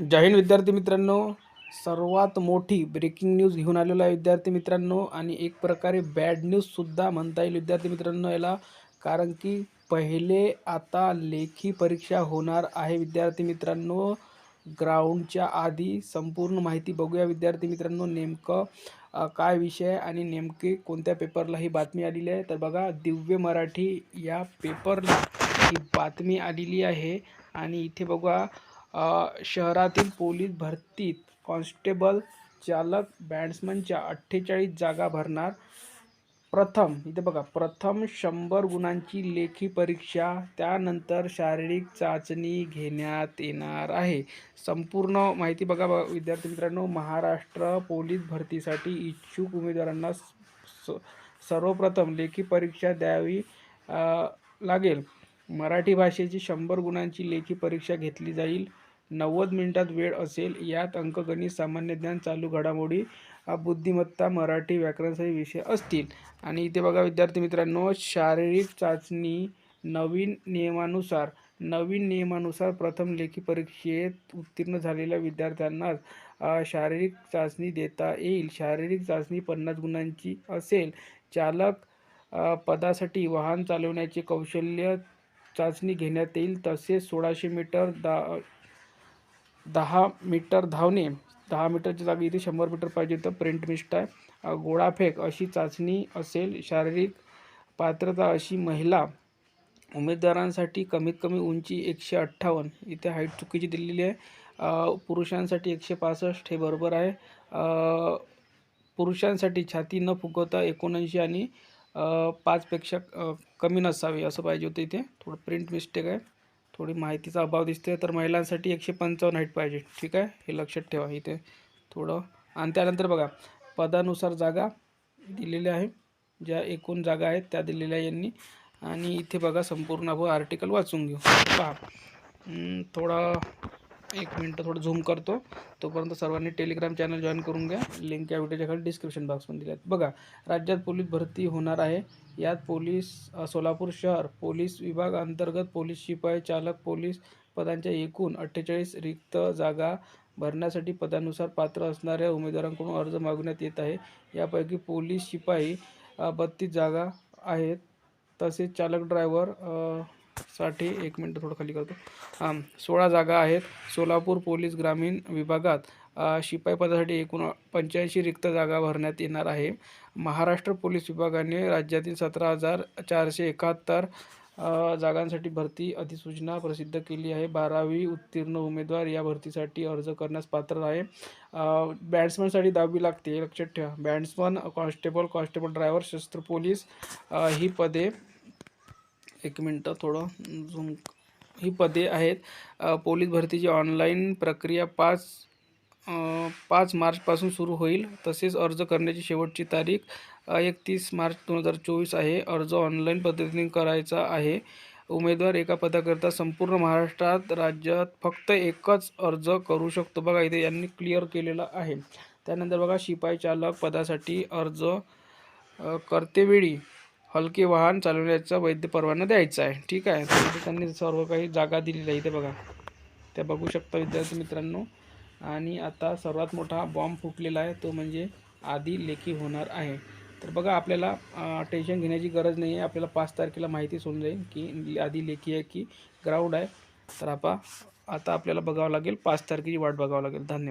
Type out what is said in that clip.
जय हिंद विद्यार्थी मित्रांनो. सर्वात मोठी ब्रेकिंग न्यूज घेऊन आलेलो आहे विद्यार्थी मित्रांनो. आणि एक प्रकारे बॅड न्यूजसुद्धा म्हणता येईल विद्यार्थी मित्रांनो याला. कारण की पहिले आता लेखी परीक्षा होणार आहे विद्यार्थी मित्रांनो. ग्राउंडच्या आधी संपूर्ण माहिती बघूया विद्यार्थी मित्रांनो. नेमकं काय विषय आहे आणि नेमके कोणत्या पेपरला ही बातमी आलेली आहे. तर बघा दिव्य मराठी या पेपरला ही बातमी आलेली आहे. आणि इथे बघा शहरातील पोलीस भरतीत कॉन्स्टेबल चालक बॅट्समनच्या अठ्ठेचाळीस जागा भरणार. प्रथम इथे बघा प्रथम शंभर गुणांची लेखी परीक्षा त्यानंतर शारीरिक चाचणी घेण्यात येणार आहे. संपूर्ण माहिती बघा विद्यार्थी मित्रांनो महाराष्ट्र पोलीस भरतीसाठी इच्छुक उमेदवारांना स- सर्वप्रथम लेखी परीक्षा द्यावी लागेल. मराठी भाषेची शंभर गुणांची लेखी परीक्षा घेतली जाईल. नव्वद मिनिटात वेळ असेल. यात अंकगणित सामान्य ज्ञान चालू घडामोडी बुद्धिमत्ता मराठी व्याकरणाचे विषय असतील. आणि इथे बघा विद्यार्थी मित्रांनो शारीरिक चाचणी नवीन नियमानुसार नवीन नियमानुसार प्रथम लेखी परीक्षेत उत्तीर्ण झालेल्या विद्यार्थ्यांनाच शारीरिक चाचणी देता येईल. शारीरिक चाचणी पन्नास गुणांची असेल. चालक पदासाठी वाहन चालवण्याचे कौशल्य चाचणी घेण्यात येईल. तसेच सोळाशे मीटर दा दहा मीटर धावणे दहा मीटरच्या जागी इथे शंभर मीटर पाहिजे तर प्रिंट मिस्ट आहे. गोळाफेक अशी चाचणी असेल शारीरिक पात्रता अशी महिला उमेदवारांसाठी कमीत कमी उंची एकशे अठ्ठावन्न. इथे हाईट चुकीची दिलेली आहे. पुरुषांसाठी एकशे पासष्ट हे बरोबर आहे. पुरुषांसाठी छाती न फुगवता एकोणऐंशी आणि पाचपेक्षा कमी नसावी असं पाहिजे होतं इथे. थोडं प्रिंट मिस्टेक आहे. थोडी माहितीचा अभाव दिसते तर महिलांसाठी एकशे पंचावन्न हाईट पाहिजे. ठीक आहे? हे लक्षात ठेवा इथे थोडं. आणि त्यानंतर बघा पदानुसार जागा दिलेल्या आहे. ज्या एकूण जागा आहेत त्या दिलेल्या यांनी. आणि इथे बघा संपूर्ण आपण आर्टिकल वाचून घेऊ. पहा. थोडा एक मिनटं थोडं झूम करतो. तोपर्यंत सर्वांनी टेलिग्राम चॅनल जॉईन करून घ्या. लिंक या व्हिडिओच्या खाली डिस्क्रिप्शन बॉक्समध्ये दिल्या आहेत. बघा राज्यात पोलीस भरती होणार आहे. यात पोलीस सोलापूर शहर पोलीस विभाग अंतर्गत पोलीस शिपाई चालक पोलीस पदांच्या एकूण अठ्ठेचाळीस रिक्त जागा भरण्यासाठी पदानुसार पात्र असणाऱ्या उमेदवारांकडून अर्ज मागवण्यात येत आहे. यापैकी पोलीस शिपाई बत्तीस जागा आहेत. तसेच चालक ड्रायव्हर साठी एक मिनटं थोडं खाली करतो. हां सोळा जागा आहेत. सोलापूर पोलीस ग्रामीण विभागात शिपाई पदासाठी एकूण पंच्याऐंशी रिक्त जागा भरण्यात येणार आहे. महाराष्ट्र पोलीस विभागाने राज्यातील सतरा हजार चारशे एकाहत्तर जागांसाठी भरती अधिसूचना प्रसिद्ध केली आहे. बारावी उत्तीर्ण उमेदवार या भरतीसाठी अर्ज करण्यास पात्र आहे. बॅट्समनसाठी दहावी लागते लक्षात ठेवा. बॅट्समन कॉन्स्टेबल कॉन्स्टेबल ड्रायव्हर शस्त्र पोलीस ही पदे एक मिनटं थोडं झूम ही पदे आहेत. पोलीस भरतीची ऑनलाईन प्रक्रिया पाच पाच मार्चपासून सुरू होईल. तसेच अर्ज करण्याची शेवटची तारीख एकतीस मार्च दोन हजार चोवीस आहे. अर्ज ऑनलाईन पद्धतीने करायचा आहे. उमेदवार एका पदाकरता संपूर्ण महाराष्ट्रात राज्यात फक्त एकच अर्ज करू शकतो. बघा इथे यांनी क्लिअर केलेला आहे. त्यानंतर बघा शिपाई चालक पदासाठी अर्ज करतेवेळी हलके वाहन चालवण्याचा वैध परवाना द्यायचा आहे. ठीक आहे. तर त्यांनी सर्व काही जागा दिलेल्या आहे इथे बघा. त्या बघू शकता विद्यार्थी मित्रांनो. आणि आता सर्वात मोठा बॉम्ब फुटलेला आहे. तो म्हणजे आधी लेखी होणार आहे. तर बघा आपल्याला टेन्शन घेण्याची गरज नाही आहे. आपल्याला पाच तारखेला माहितीच होऊन जाईल की आधी लेखी आहे की ग्राउंड आहे. तर आपा आता आपल्याला बघावं लागेल. पाच तारखेची वाट बघावं लागेल. धन्यवाद.